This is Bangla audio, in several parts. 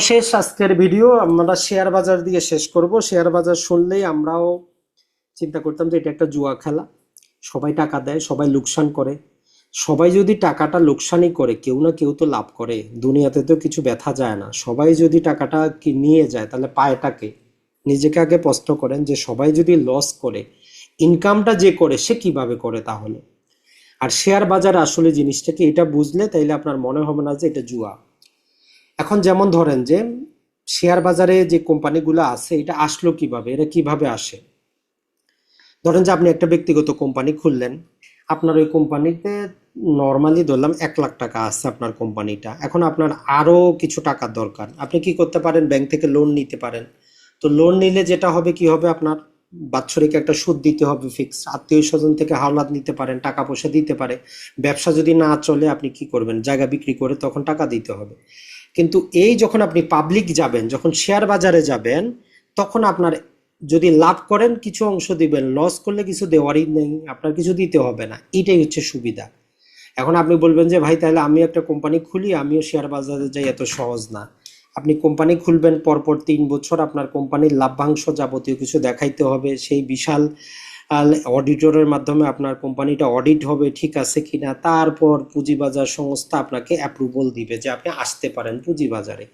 শেষ আজকের ভিডিও, আমরা শেয়ার বাজার দিয়ে শেষ করব। শেয়ার বাজার শুনলেই আমরাও চিন্তা করতাম যে এটা একটা জুয়া খেলা। সবাই টাকা দেয়, সবাই লোকসান করে। সবাই যদি টাকাটা লোকসানই করে, কেউ না কেউ তো লাভ করে। দুনিয়াতে তো কিছু ব্যথা যায় না। সবাই যদি টাকাটা কি নিয়ে যায়, তাহলে পায়টাকে? নিজেকে আগে প্রশ্ন করেন যে সবাই যদি লস করে ইনকামটা যে করে, সে কীভাবে করে তাহলে? আর শেয়ার বাজার আসলে জিনিসটাকে এটা বুঝলে তাইলে আপনার মনে হবে না যে এটা জুয়া। এখন যেমন ধরেন যে শেয়ার বাজারে যে কোম্পানিগুলো আছে, এটা আসলো কীভাবে? এরা কীভাবে আসে? ধরেন যে আপনি একটা ব্যক্তিগত কোম্পানি খুললেন, আপনার ওই কোম্পানিতে নর্মালি ধরলাম এক লাখ টাকা আছে আপনার কোম্পানিটা। এখন আপনার আরও কিছু টাকার দরকার। আপনি কি করতে পারেন? ব্যাংক থেকে লোন নিতে পারেন। তো লোন নিলে যেটা হবে, কি হবে আপনার? বাৎসরিক একটা সুদ দিতে হবে ফিক্স আত্মীয় স্বজন থেকে হাওলাত নিতে পারেন টাকা পয়সা দিতে পারে। ব্যবসা যদি না চলে, আপনি কি করবেন? জায়গা বিক্রি করে তখন টাকা দিতে হবে। কিন্তু এই যখন আপনি পাবলিক যাবেন, যখন শেয়ার বাজারে যাবেন, তখন আপনার যদি লাভ করেন, কিছু অংশ দিবেন লস করলে কিছু দেওয়ারই নেই, আপনার কিছু দিতে হবে না, এটাই হচ্ছে সুবিধা। এখন আপনি বলবেন যে, ভাই, তাহলে আমি একটা কোম্পানি খুলি, আমিও শেয়ার বাজারে যাই, এত সহজ না। আপনি কোম্পানি খুলবেন, পরপর তিন বছর আপনার কোম্পানির লাভ্যাংশ যাবতীয় কিছু দেখাইতে হবে, সেই বিশাল অডিটরের মাধ্যমে আপনার কোম্পানিটা অডিট হবে, ঠিক আছে কিনা, তারপর পুঁজিবাজার সংস্থা আপনাকে অ্যাপ্রুভাল দিবে যে আপনি আসতে পারেন পুঁজিবাজারে।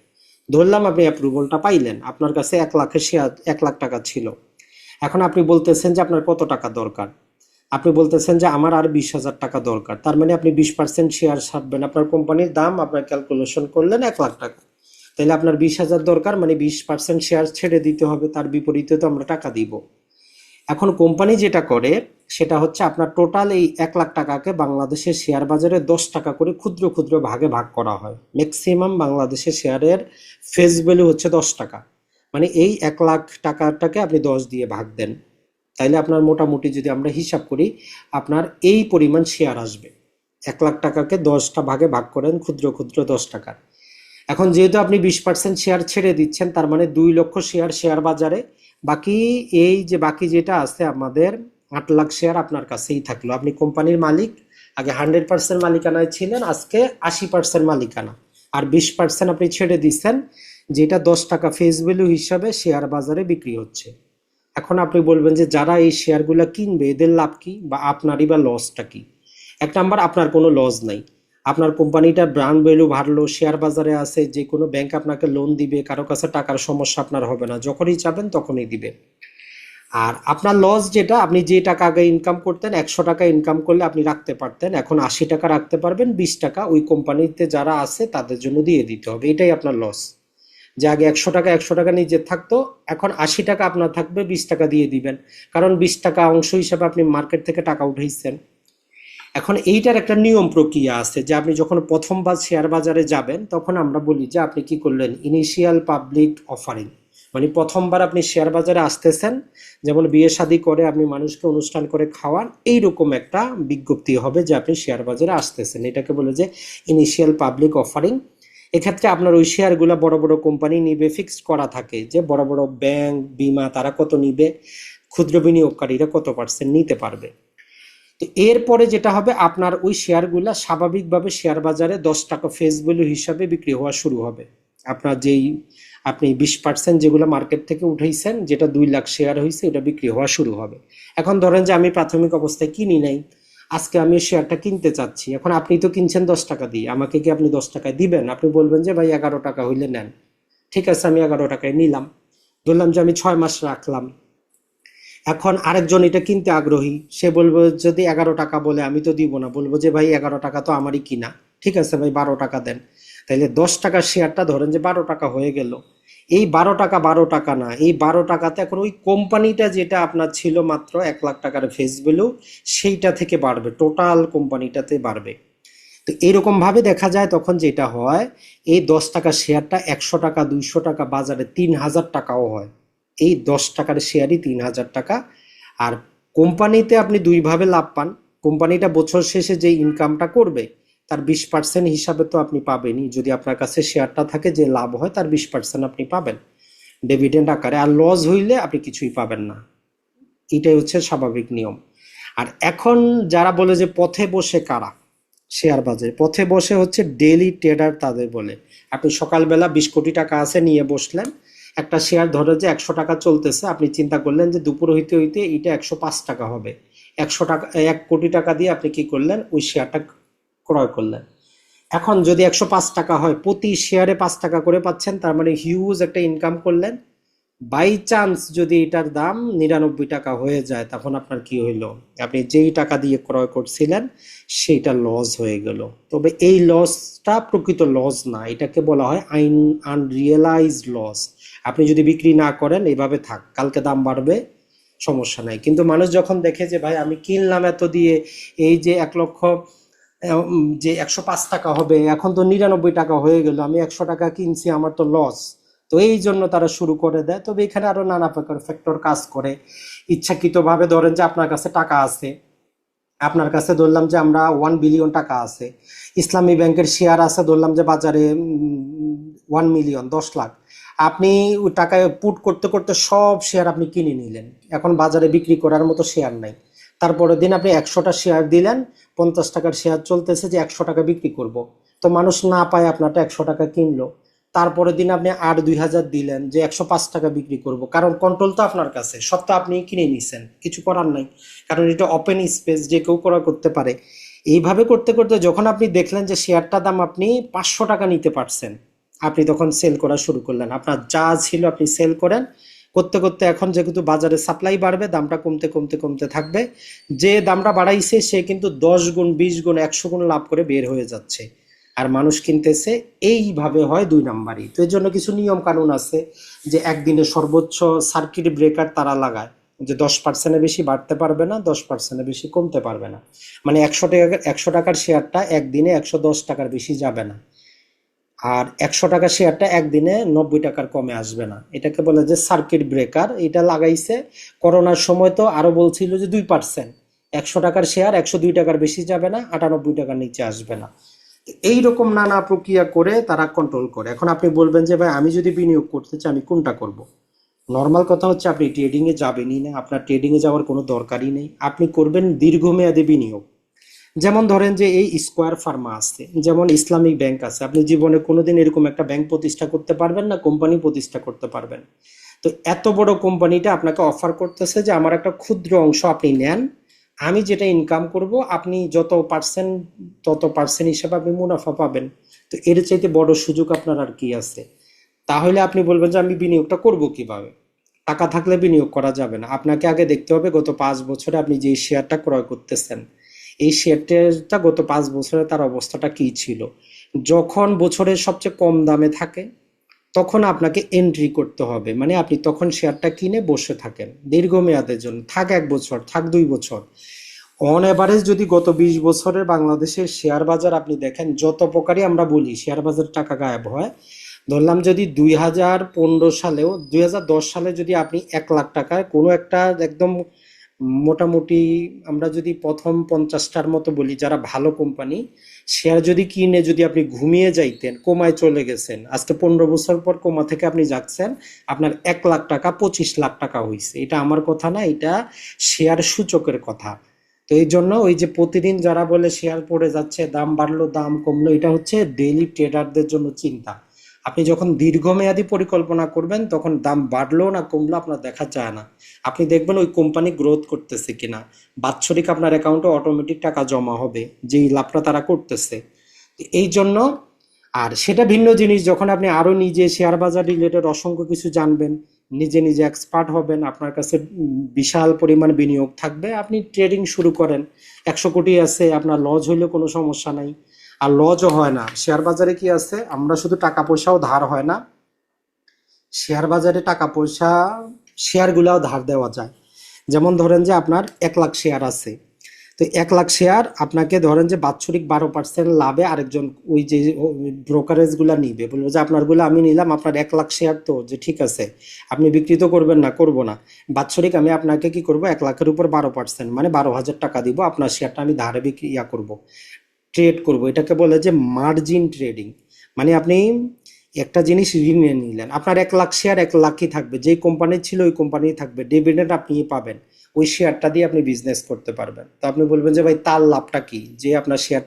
ধরলাম আপনি অ্যাপ্রুভালটা পাইলেন, আপনার কাছে এক লাখের শেয়ার এক লাখ টাকা ছিল। এখন আপনি বলতেছেন যে আপনার কত টাকা দরকার? আপনি বলতেছেন যে আমার আর বিশ হাজার টাকা দরকার, তার মানে আপনি বিশ পার্সেন্ট শেয়ার ছাড়বেন। আপনার কোম্পানির দাম আপনার ক্যালকুলেশন করলেন এক লাখ টাকা। তাহলে আপনার বিশ হাজার দরকার মানে বিশ পার্সেন্ট শেয়ার ছেড়ে দিতে হবে, তার বিপরীতে তো আমরা টাকা দিব। এখন কোম্পানি যেটা করে, সেটা হচ্ছে আপনার টোটাল এই এক লাখ টাকাকে বাংলাদেশের শেয়ার বাজারে দশ টাকা করে ক্ষুদ্র ক্ষুদ্র ভাগে ভাগ করা হয়। ম্যাক্সিমাম বাংলাদেশের শেয়ারের ফেস ভ্যালু হচ্ছে দশ টাকা। মানে এই এক লাখ টাকাটাকে আপনি দশ দিয়ে ভাগ দেন। তাইলে আপনার মোটামুটি যদি আমরা হিসাব করি, আপনার এই পরিমাণ শেয়ার আসবে। এক লাখ টাকাকে দশটা ভাগে ভাগ করেন ক্ষুদ্র ক্ষুদ্র দশ টাকার এখন যেহেতু আপনি বিশ পার্সেন্ট শেয়ার ছেড়ে দিচ্ছেন, তার মানে দুই লক্ষ শেয়ার শেয়ার বাজারে বাকি এই যে বাকি যেটা আছে আমাদের আট লাখ শেয়ার আপনার কাছেই থাকল। আপনি কোম্পানির মালিক, আগে হান্ড্রেড পার্সেন্ট মালিকানায় ছিলেন, আজকে আশি পার্সেন্ট মালিকানা। আর বিশ পার্সেন্ট আপনি ছেড়ে দিচ্ছেন যেটা দশ টাকা ফেস ভ্যালু হিসাবে শেয়ার বাজারে বিক্রি হচ্ছে। এখন আপনি বলবেন যে যারা এই শেয়ারগুলো কিনবে, এদের লাভ কি? বা আপনারই বা লসটা কি? এক নাম্বার আপনার কোনো লস নাই। আপনার কোম্পানিটার ব্র্যান্ড ভ্যালু বাড়লো শেয়ার বাজারে আছে, যে কোনো ব্যাংক আপনাকে লোন দিবে, কারও কাছে টাকার সমস্যা আপনার হবে না। যখনই চাবেন তখনই দিবে আর আপনার লস যেটা, আপনি যে টাকা আগে ইনকাম করতেন, একশো টাকা ইনকাম করলে আপনি রাখতে পারতেন। এখন আশি টাকা রাখতে পারবেন, বিশ টাকা ওই কোম্পানিতে যারা আছে তাদের জন্য দিয়ে দিতে হবে। এটাই আপনার লস যে আগে একশো টাকা একশো টাকা নিজের থাকতো, এখন আশি টাকা আপনার থাকবে, বিশ টাকা দিয়ে দিবেন। কারণ বিশ টাকা অংশ হিসাবে আপনি মার্কেট থেকে টাকা উঠাইছেন। এখন এইটার একটা নিয়ম প্রক্রিয়া আছে যে আপনি যখন প্রথমবার শেয়ার বাজারে যাবেন, তখন আমরা বলি যে আপনি কি করলেন? ইনিশিয়াল পাবলিক অফারিং মানে প্রথমবার আপনি শেয়ার বাজারে আসতেছেন, যেমন বিয়ে শাদী করে আপনি মানুষকে অনুষ্ঠান করে খাওয়ান, এইরকম একটা বিজ্ঞপ্তি হবে যে আপনি শেয়ার বাজারে আসতেছেন। এটাকে বলে যে ইনিশিয়াল পাবলিক অফারিং এক্ষেত্রে আপনার ওই শেয়ারগুলো বড় বড় কোম্পানি নিবে ফিক্সড করা থাকে যে বড় বড় ব্যাংক বিমা তারা কত নিবে, ক্ষুদ্র বিনিয়োগকারীরা কত পার্সেন্ট নিতে পারবে। তো এরপরে যেটা হবে, আপনার ওই শেয়ারগুলো স্বাভাবিকভাবে শেয়ার বাজারে দশ টাকা ফেস ভ্যালু হিসাবে বিক্রি হওয়া শুরু হবে। আপনার যেই, আপনি বিশ পার্সেন্ট যেগুলো মার্কেট থেকে উঠাইছেন, যেটা দুই লাখ শেয়ার হয়েছে এটা বিক্রি হওয়া শুরু হবে। এখন ধরেন যে আমি প্রাথমিক অবস্থায় কিনি নাই, আজকে আমি শেয়ারটা কিনতে চাচ্ছি। এখন আপনি তো কিনছেন দশ টাকা দিয়ে, আমাকে কি আপনি দশ টাকায় দিবেন? আপনি বলবেন যে, ভাই, এগারো টাকা হইলে নেন। ঠিক আছে, আমি এগারো টাকায় নিলাম। ধরলাম যে আমি ছয় মাস রাখলাম। এখন আরেকজন এটা কিনতে আগ্রহী, সে বলব যদি এগারো টাকা বলে আমি তো দিব না, বলব যে ভাই এগারো টাকা তো আমারই কিনা, ঠিক আছে ভাই বারো টাকা দেন। তাইলে দশ টাকার শেয়ারটা ধরেন যে বারো টাকা হয়ে গেল। এই বারো টাকা বারো টাকা না, এই বারো টাকাতে এখন ওই কোম্পানিটা যেটা আপনার ছিল মাত্র এক লাখ টাকার ফেস ভ্যালু সেইটা থেকে বাড়বে টোটাল কোম্পানিটাতে বাড়বে। তো এরকম ভাবে দেখা যায় তখন যেটা হয়, এই দশ টাকা শেয়ারটা একশো টাকা, দুইশো টাকা, বাজারে তিন হাজার টাকাও হয়। এই দশ টাকার শেয়ারই তিন হাজার টাকা। আর কোম্পানিতে আপনি দুইভাবে লাভ পান। কোম্পানিটা বছর শেষে যে ইনকামটা করবে, তার বিশ পার্সেন্ট হিসাবে তো আপনি পাবেনই। যদি আপনার কাছে শেয়ারটা থাকে যে লাভ হয়, তার বিশ পার্সেন্ট আপনি পাবেন। ডিভিডেন্ড আকারে। আর লস হইলে আপনি কিছুই পাবেন না। এটাই হচ্ছে স্বাভাবিক নিয়ম। আর এখন যারা বলে যে পথে বসে কারা? শেয়ার বাজারে। পথে বসে হচ্ছে ডেলি ট্রেডার তাদের বলে। আপনি সকালবেলা বিশ কোটি টাকা আছে নিয়ে বসলেন। একটা শেয়ার ধরে যে একশো টাকা চলতেছে, আপনি চিন্তা করলেন যে দুপুর হইতে হইতে এটা একশো পাঁচ টাকা হবে। একশো টাকা, এক কোটি টাকা দিয়ে আপনি কি করলেন? ওই শেয়ারটা ক্রয় করলেন। এখন যদি একশো পাঁচ টাকা হয়, প্রতি শেয়ারে পাঁচ টাকা করে পাচ্ছেন, তার মানে হিউজ একটা ইনকাম করলেন। বাই চান্স যদি এটার দাম নিরানব্বই টাকা হয়ে যায়, তখন আপনার কি হইল? আপনি যেই টাকা দিয়ে ক্রয় করছিলেন, সেইটা লস হয়ে গেল। তবে এই লসটা প্রকৃত লস না, এটাকে বলা হয় আইন আনরিয়েলাইজ লস আপনি যদি বিক্রি না করেন, এইভাবে থাক, কালকে দাম বাড়বে, সমস্যা নাই। কিন্তু মানুষ যখন দেখে যে, ভাই, আমি কিনলাম এত দিয়ে, এই যে এক লক্ষ যে একশো পাঁচ টাকা হবে, এখন তো নিরানব্বই টাকা হয়ে গেল, আমি একশো টাকা কিনছি, আমার তো লস তো এই জন্য তারা শুরু করে দেয়। তবে এখানে আরও নানা প্রকার ফ্যাক্টর কাজ করে। ইচ্ছাকৃতভাবে ধরেন যে, আপনার কাছে টাকা আছে আপনার কাছে ধরলাম যে আমরা ওয়ান বিলিয়ন টাকা আছে। ইসলামী ব্যাংকের শেয়ার আছে, ধরলাম যে বাজারে ওয়ান মিলিয়ন দশ লাখ। আপনি ওই টাকায় পুট করতে করতে সব শেয়ার আপনি কিনে নিলেন। এখন বাজারে বিক্রি করার মতো শেয়ার নাই। তারপরের দিন আপনি একশোটা শেয়ার দিলেন, পঞ্চাশ টাকার শেয়ার চলতেছে যে একশো টাকা বিক্রি করব। তো মানুষ না পায় আপনারটা একশো টাকা কিনলো। তারপরের দিন আপনি আর দুই হাজার দিলেন যে একশো পাঁচ টাকা বিক্রি করব। কারণ কন্ট্রোল তো আপনার কাছে, সব তো আপনি কিনে নিছেন, কিছু করার নাই। কারণ এটা ওপেন স্পেস যে কেউ করা করতে পারে। এইভাবে করতে করতে যখন আপনি দেখলেন যে শেয়ারটার দাম আপনি পাঁচশো টাকা নিতে পারছেন, আপনি তখন সেল করা শুরু করলেন। আপনার যা ছিল আপনি সেল করেন। করতে করতে এখন যেহেতু বাজারে সাপ্লাই বাড়বে, দামটা কমতে কমতে কমতে থাকবে। যে দামটা বাড়াইছে, সে কিন্তু দশ গুণ, বিশ গুণ, একশো গুণ লাভ করে বের হয়ে যাচ্ছে। আর মানুষ কিনতেছে, এইভাবে হয় দুই নাম্বারই। তো এর জন্য কিছু নিয়ম কানুন আছে যে একদিনে সর্বোচ্চ সার্কিট ব্রেকার তারা লাগায়, যে দশ পার্সেন্টের বেশি বাড়তে পারবে না, দশ পার্সেন্টের বেশি কমতে পারবে না। মানে একশো টাকা, একশো টাকার শেয়ারটা একদিনে একশো দশ টাকার বেশি যাবে না। আর একশো টাকা শেয়ারটা একদিনে নব্বই টাকার কমে আসবে না। এটাকে বলে যে সার্কিট ব্রেকার এটা লাগাইছে। করোনার সময় তো আরও বলছিল যে দুই পার্সেন্ট একশো টাকার শেয়ার একশো দুই টাকার বেশি যাবে না, আটানব্বই টাকার নিচে আসবে না। এই রকম নানা প্রক্রিয়া করে তারা কন্ট্রোল করে। এখন আপনি বলবেন যে, ভাই, আমি যদি বিনিয়োগ করতে চাই, আমি কোনটা করব? নর্মাল কথা হচ্ছে আপনি ট্রেডিং এ যাবেনই না, আপনার ট্রেডিং এ যাওয়ার কোনো দরকারই নেই। আপনি করবেন দীর্ঘমেয়াদী বিনিয়োগ। যেমন ধরেন যে, এই স্কোয়ার ফার্মা আছে, যেমন ইসলামিক ব্যাংক আছে, আপনি জীবনে কোনোদিন এরকম একটা ব্যাংক প্রতিষ্ঠা করতে পারবেন না, কোম্পানি প্রতিষ্ঠা করতে পারবেন। তো এত বড় কোম্পানিটা আপনাকে অফার করতেছে যে, আমার একটা ক্ষুদ্র অংশ আপনি নেন আমি যেটা ইনকাম করব, আপনি যত পার্সেন্ট তত পার্সেন্ট হিসেবে আপনি মুনাফা পাবেন। তো এর চাইতে বড় সুযোগ আপনার আর কি আছে? তাহলে আপনি বলবেন যে আমি বিনিয়োগটা করব কীভাবে? টাকা থাকলে বিনিয়োগ করা যাবে না। আপনাকে আগে দেখতে হবে গত পাঁচ বছরে আপনি যে শেয়ারটা ক্রয় করতেছেন, এই শেয়ারটা গত পাঁচ বছরে তার অবস্থাটা কি ছিল? যখন বছরের সবচেয়ে কম দামে থাকে তখন আপনাকে এন্ট্রি করতে হবে। মানে আপনি তখন শেয়ারটা কিনে বসে থাকেন। দীর্ঘমেয়াদের জন্য। থাক এক বছর, থাক দুই বছর। অন এভারেজ যদি গত বিশ বছরের বাংলাদেশের শেয়ার বাজার আপনি দেখেন, যত প্রকারই আমরা বলি শেয়ার বাজার টাকা গায়েব হয়, ধরলাম যদি দুই হাজার পনেরো সালেও, দুই হাজার দশ সালে যদি আপনি এক লাখ টাকায় কোনো একটা একদম মোটামুটি আমরা যদি প্রথম পঞ্চাশটার মতো বলি, যারা ভালো কোম্পানি শেয়ার যদি কিনে, যদি আপনি ঘুমিয়ে যাইতেন, কোমায় চলে গেছেন, আজকে পনেরো বছর পর কোমা থেকে আপনি যাচ্ছেন, আপনার এক লাখ টাকা, পঁচিশ লাখ টাকা হয়েছে এটা আমার কথা না, এটা শেয়ার সূচকের কথা। তো এই জন্য ওই যে প্রতিদিন যারা বলে শেয়ার পড়ে যাচ্ছে, দাম বাড়লো, দাম কমলো, এটা হচ্ছে ডেইলি ট্রেডারদের জন্য চিন্তা। আপনি যখন দীর্ঘমেয়াদী পরিকল্পনা করবেন, তখন দাম বাড়লো না কমলো আপনার দেখা যায় না। আপনি দেখবেন ওই কোম্পানি গ্রোথ করতেছে কিনা। বাৎসরিক আপনার অ্যাকাউন্টে অটোমেটিক টাকা জমা হবে, যেই লাভটা তারা করতেছে। এই জন্য, আর সেটা ভিন্ন জিনিস, যখন আপনি আরও নিজে শেয়ার বাজার রিলেটেড অসংখ্য কিছু জানবেন, নিজে নিজে এক্সপার্ট হবেন, আপনার কাছে বিশাল পরিমাণ বিনিয়োগ থাকবে, আপনি ট্রেডিং শুরু করেন। একশো কোটি আছে, আপনার লজ হইলে কোনো সমস্যা নাই। আর লজও হয় না। শেয়ার বাজারে কি আছে? আমরা শুধু টাকা পয়সাও ধার হয় না। শেয়ার বাজারে টাকা পয়সা, শেয়ারগুলাও ধার দেওয়া যায়। যেমন ধরেন যে আপনার এক লাখ শেয়ার আছে। তো এক লাখ শেয়ার আপনাকে ধরেন যে বাৎসরিক বারো পার্সেন্ট লাভে আরেকজন ওই যে ব্রোকারেজগুলা নিবে। বলব যে আপনারগুলো আমি নিলাম, আপনার এক লাখ শেয়ার তো, যে ঠিক আছে। আপনি বিক্রি তো করবেন না, করব না। বাৎসরিক আমি আপনাকে কি করব? এক লাখের উপর বারো পার্সেন্ট মানে বারো হাজার টাকা দিব, আপনার শেয়ারটা আমি ধারে বিক্রি, ইয়া করব। ট্রেড করব। এটাকে বলে যে মার্জিন ট্রেডিং মানে আপনি একটা জিনিস ঋণে নিলেন। আপনার এক লাখ শেয়ার এক লাখই থাকবে। যেই কোম্পানি ছিল ওই কোম্পানি থাকবে। ডিভিডেন্ড আপনি পাবেন। ওই শেয়ারটা দিয়ে আপনি বিজনেস করতে পারবেন। তো আপনি বলবেন যে, ভাই, তার লাভটা কি? যে আপনার শেয়ার